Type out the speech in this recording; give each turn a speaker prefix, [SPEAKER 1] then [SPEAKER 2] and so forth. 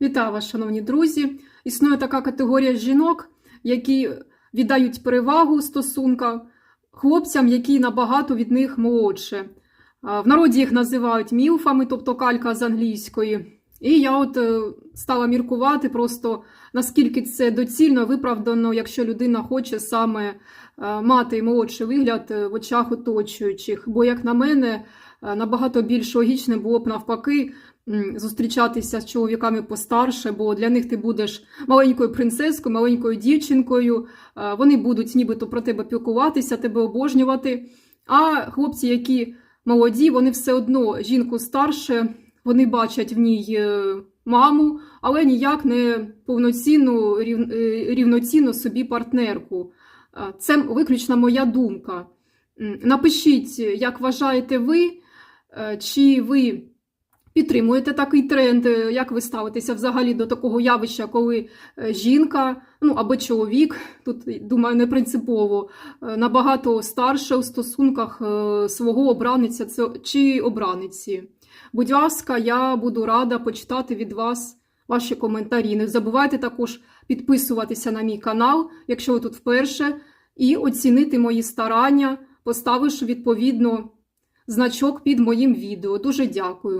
[SPEAKER 1] Вітаю вас, шановні друзі. Існує така категорія жінок, які віддають перевагу у стосунках хлопцям, які набагато від них молодше. В народі їх називають мілфами, тобто калька з англійської. І я от е, стала міркувати просто наскільки це доцільно виправдано, якщо людина хоче саме е, мати молодший вигляд е, в очах оточуючих. Бо, як на мене, набагато більш логічне було б навпаки зустрічатися з чоловіками постарше, бо для них ти будеш маленькою принцескою, маленькою дівчинкою. е, Вони будуть нібито про тебе пілкуватися, тебе обожнювати. А хлопці, які молоді, вони все одно жінку старше, вони бачать в ній е, маму, але ніяк не повноцінну е, рівноцінну собі партнерку. Це виключно моя думка. Напишіть, як вважаєте ви, чи ви підтримуєте такий тренд, е, як ви ставитеся взагалі до такого явища, коли е, жінка, ну або чоловік, тут думаю, не принципово, е, набагато старше у стосунках свого обраниця чи обраниці. Будь ласка, я буду рада почитати від вас ваші коментарі. Не забувайте також підписуватися на мій канал, якщо ви тут вперше, і оцінити мої старання, поставивши відповідно значок під моїм відео. Дуже дякую.